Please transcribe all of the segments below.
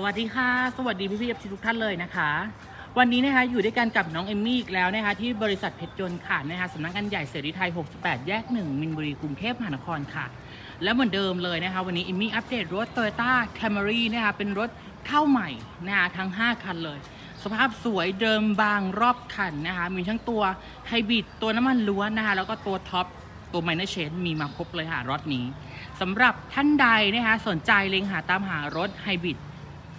สวัสดีค่ะ สวัสดีพี่พี่เอฟซีทุกท่านเลยนะคะ วันนี้นะคะอยู่ด้วยกันกับน้องเอมมี่อีกแล้วนะคะที่บริษัทเพชรยนค่ะนะคะสำนักงานใหญ่เสรีไทย 68 แยก 1 มินบุรีกรุงเทพมหานครค่ะ และเหมือนเดิมเลยนะคะวันนี้เอมมี่อัปเดตรถ Toyota Camry นะคะเป็นรถเข้าใหม่นะคะทั้ง 5 คันเลย สภาพสวยเดิมบางรอบคันนะคะมีทั้งตัวไฮบริดตัวน้ำมันล้วนนะคะแล้วก็ตัวท็อปตัว Minor Change มีมาครบเลยค่ะรถนี้สำหรับท่านใดนะคะสนใจเล็งหาตามหารถไฮบริด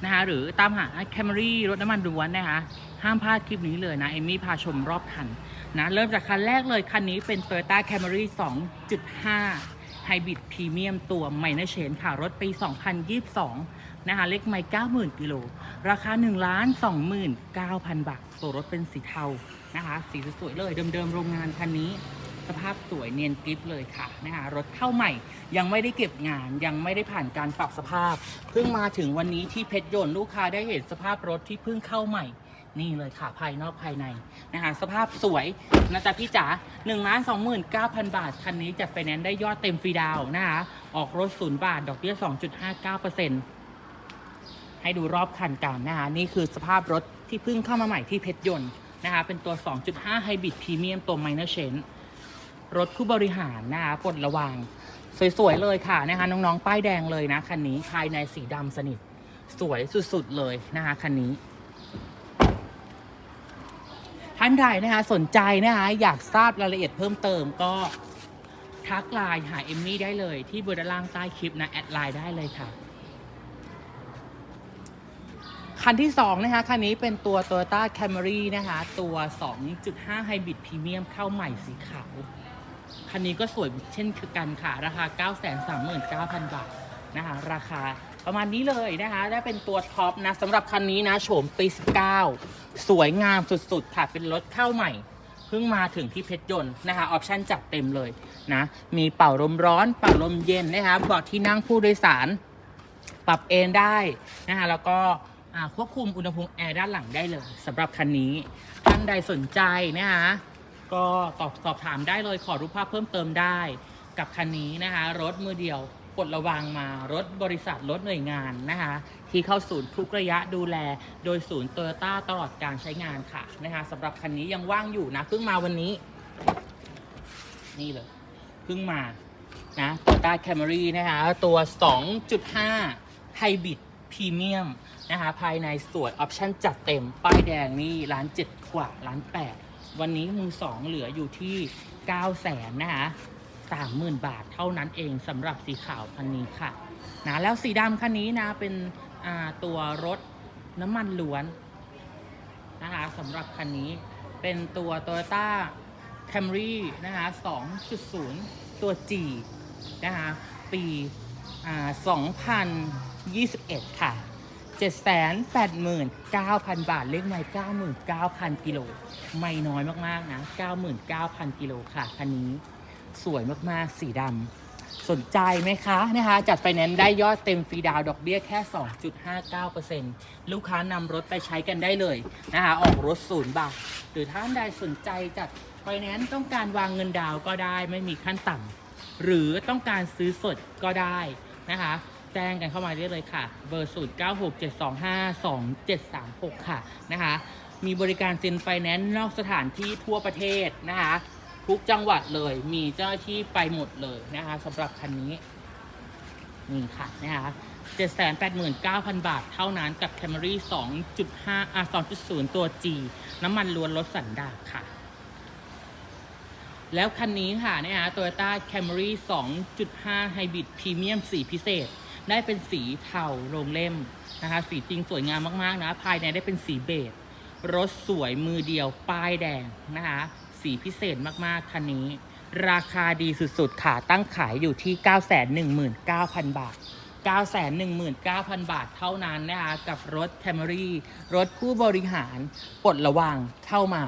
นะคะหรือตามหา Camry รถน้ำมันล้วนนะคะห้ามพลาดคลิปนี้เลยนะ เอมี่พาชมรอบคันนะเริ่มจากคันแรกเลย คันนี้เป็น Toyota Camry 2.5 Hybrid Premium ตัว Minor Change ค่ะ รถปี 2022 นะคะเลขไม่90,000 กิโล ราคา 1 2 9 0 0 0 บาท ตัวรถเป็นสีเทานะคะ สีสวยๆเลยเดิมๆโรงงานคันนี้ สภาพสวยเนียนกริฟเลยค่ะนะคะรถเข้าใหม่ยังไม่ได้เก็บงาน ยังไม่ได้ผ่านการปรับสภาพ เพิ่งมาถึงวันนี้ที่เพชรยนต์ลูกค้าได้เห็นสภาพรถที่เพิ่งเข้าใหม่นี่เลยค่ะภายนอกภายในนะคะสภาพสวยนะจ๊ะพี่จ๋า1นึ่งล้านสองหมื่นเก้าพันบาท คันนี้จัดไฟแนนซ์ได้ยอดเต็มฟรีดาวนะคะออกรถศูนย์บาท ดอกเบี้ย2.59%ให้ดูรอบคันกันนะคะนี่คือสภาพรถที่เพิ่งเข้ามาใหม่ที่เพชรยนต์นะคะเป็นตัว 2.5 Hybrid Premium ตัว Minor Change รถผู้บริหารนะคะปลดระวาง สวยๆเลยค่ะนะคะน้องๆ ป้ายแดงเลยนะคันนี้ภายในสีดำสนิท สวยสุดๆเลยนะคะคันนี้ท่านใดนะคะสนใจนะคะอยากทราบรายละเอียดเพิ่มเติมก็ทักไลน์หาเอมมี่ได้เลยที่เบอร์ด้านล่างใต้คลิปนะแอดไลน์ได้เลยค่ะ คันที่2นะคะคันนี้เป็นตัว Toyota Camry นะคะ ตัว 2.5 Hybrid Premium เข้าใหม่สีขาว คันนี้ก็สวยเช่นกันค่ะ ราคา 939,000 บาทนะคะ ราคาประมาณนี้เลยนะคะ ได้เป็นตัวท็อปนะสำหรับคันนี้นะโฉมปี 19 สวยงามสุดๆ ค่ะ เป็นรถเข้าใหม่ เพิ่งมาถึงที่เพชรยนต์นะคะ ออปชั่นจัดเต็มเลยนะ มีเป่าลมร้อน เป่าลมเย็นนะคะเบาะที่นั่งผู้โดยสาร ปรับเอนได้นะคะ แล้วก็ควบคุมอุณหภูมิแอร์ด้านหลังได้เลยสำหรับคันนี้ท่านใดสนใจนะคะ ก็ตอบสอบถามได้เลยขอรูปภาพเพิ่มเติมได้กับคันนี้นะคะรถมือเดียวกดระวังมารถบริษัทรถหน่วยงานนะคะที่เข้าศูนย์ทุกระยะดูแล โดยศูนย์โตโยต้าตลอดการใช้งานค่ะนะคะสำหรับคันนี้ยังว่างอยู่นะเพิ่งมาวันนี้ นี่เลยเพิ่งมานะ Toyota Camry นะคะตัว 2.5 Hybrid Premium นะคะภายในสวยออปชั่นจัดเต็ม ป้ายแดงนี่ล้านเจ็ดกว่าล้านแปด วันนี้มือสองเหลืออยู่ที่9แสนนะคะ30,000 บาทเท่านั้นเองสำหรับสีขาวคันนี้ค่ะนะแล้วสีดำคันนี้นะเป็นตัวรถน้ำมันล้วนนะคะสำหรับคันนี้เป็นตัว Toyota Camry นะคะ2.0 ตัว G นะคะปี 2021 ค่ะ 789,000 บาท เลขไม่99,000 กิโล ไม่น้อยมากๆ นะ 99,000 กิโลค่ะ คันนี้ สวยมากๆ สีดำ สนใจไหมคะนะคะ จัดไฟแนนซ์ได้ยอดเต็มฟรีดาวดอกเบี้ยแค่ 2.59%ลูกค้านำรถไปใช้กันได้เลยนะคะ ออกรถศูนย์บาท หรือท่านใดสนใจจัดไฟแนนซ์ต้องการวางเงินดาวก็ได้ ไม่มีขั้นต่ำหรือต้องการซื้อสดก็ได้นะคะ แจ้งกันเข้ามาได้เลยค่ะ เบอร์ 0 9 6 7 2 5 2 7 3 6 ค่ะนะคะ มีบริการซินไฟแนนซ์นอกสถานที่ทั่วประเทศนะคะ ทุกจังหวัดเลยมีเจ้าหน้าที่ไปหมดเลยนะคะสำหรับคันนี้ นี่ค่ะนะคะ789,000 บาทเท่านั้นกับ Camry 2.5อะ2.0 ตัว G น้ำมันล้วนรถสันดาปค่ะ แล้วคันนี้ค่ะนะคะ Toyota Camry 2.5 Hybrid Premium สีพิเศษ ได้เป็นสีเทาโรงเล่มนะคะ สีจริงสวยงามมากๆนะ ภายในได้เป็นสีเบจรถสวยมือเดียวป้ายแดงนะคะ สีพิเศษมากๆคันนี้ ราคาดีสุดๆค่ะตั้งขายอยู่ที่ 919,000 บาท 919,000 บาทเท่านั้นนะคะกับรถ Camry รถผู้บริหารปลดระวังเข้ามา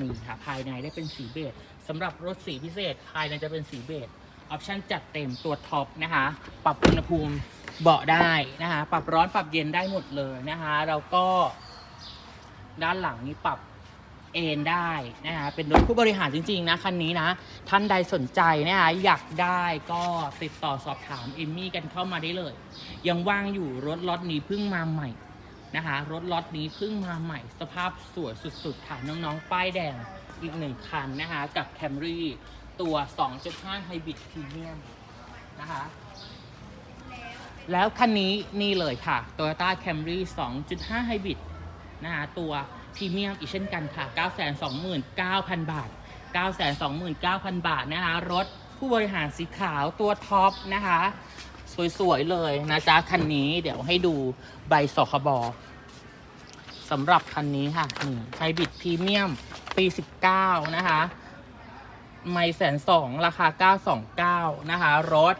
นี่ค่ะภายในได้เป็นสีเบจสำหรับรถสีพิเศษภายในจะเป็นสีเบจ ออปชั่นจัดเต็มตัวท็อปนะคะ ปรับอุณหภูมิเบาะได้นะคะ ปรับร้อนปรับเย็นได้หมดเลยนะคะ แล้วก็ ด้านหลังนี้ปรับเอนได้นะคะเป็นรถผู้บริหารจริง ๆ นะคันนี้นะ ท่านใดสนใจนะคะอยากได้ก็ติดต่อสอบถามเอมมี่กันเข้ามาได้เลย ยังว่างอยู่รถล็อตนี้เพิ่งมาใหม่นะคะรถล็อตนี้เพิ่งมาใหม่ สภาพสวยสุดๆค่ะน้องๆ ป้ายแดงอีกหนึ่งคันนะคะกับ Camry ตัว 2.5 Hybrid Premium นะคะ แล้วคันนี้นี่เลยค่ะ Toyota Camry 2.5 Hybrid นะคะตัวพรีเมียมอีกเช่นกันค่ะ 929,000 บาท 929,000 บาทนะคะ รถผู้บริหารสีขาวตัวท็อปนะคะ สวย ๆ เลยนะจ๊ะ คันนี้เดี๋ยวให้ดูใบสคบสำหรับคันนี้ค่ะนี่ไฮบิดพรีเมียมปี 19 นะคะ ไม่แสนสองราคา 929 นะคะ รถ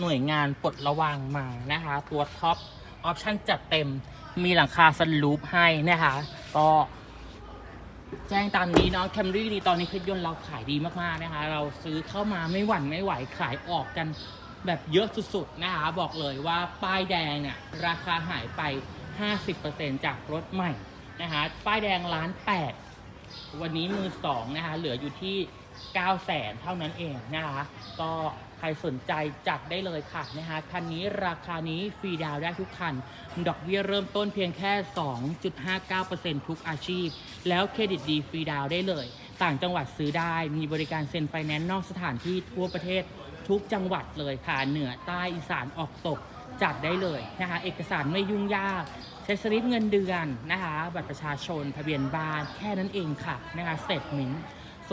หน่วยงานปลดระวางมานะคะ ตัวท็อป ออปชั่นจัดเต็มมีหลังคาสลูปให้นะคะ ก็แจ้งตามนี้เนาะแคมรี่นี่ตอนนี้เครื่องยนต์เราขายดีมากๆนะคะ เราซื้อเข้ามาไม่หวั่นไม่ไหวขายออกกันแบบเยอะสุดๆนะคะ บอกเลยว่าป้ายแดงเนี่ยราคาหายไป 50%จากรถใหม่นะคะ ป้ายแดงล้านแปดวันนี้มือสองนะคะ เหลืออยู่ที่ 9 0 0แสนเท่านั้นเองนะคะก็ใครสนใจจัดได้เลยค่ะนะคะคันนี้ราคานี้ฟรีดาวได้ทุกคัน ดอกเบี้ยเริ่มต้นเพียงแค่ 2.59%ทุกอาชีพ แล้วเครดิตดีฟรีดาวได้เลย ต่างจังหวัดซื้อได้มีบริการเซ็นไฟแนนซ์นอกสถานที่ทั่วประเทศทุกจังหวัดเลยค่ะเหนือใต้อีสานออกตกจัดได้เลยนะคะเอกสารไม่ยุ่งยากใช้สลิปเงินเดือนนะคะบัตรประชาชนทะเบียนบ้านแค่นั้นเองค่ะนะคะเสร็จมิ้น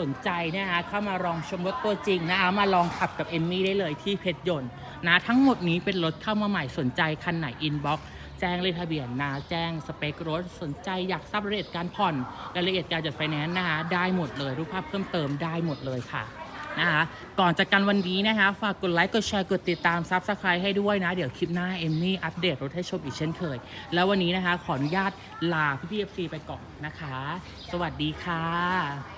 สนใจนะคะเข้ามาลองชมรถตัวจริงนะคะมาลองขับกับเอมมี่ได้เลยที่เพชรยนต์นะทั้งหมดนี้เป็นรถเข้ามาใหม่สนใจคันไหนอินบ็อกแจ้งเลขทะเบียนนะแจ้งสเปครถสนใจอยากทราบรายละเอียดการผ่อนรายละเอียดการจัดไฟแนนซ์นะคะได้หมดเลยรูปภาพเพิ่มเติมได้หมดเลยค่ะนะคะก่อนจากกันวันนี้นะคะ ฝากกดไลค์ กดแชร์ กดติดตามซับสไครต์ให้ด้วยนะ เดี๋ยวคลิปหน้า เอมมี่อัปเดตรถให้ชมอีกเช่นเคย แล้ววันนี้นะคะ ขออนุญาตลาพี่พีเอฟซีไปก่อนนะคะ สวัสดีค่ะ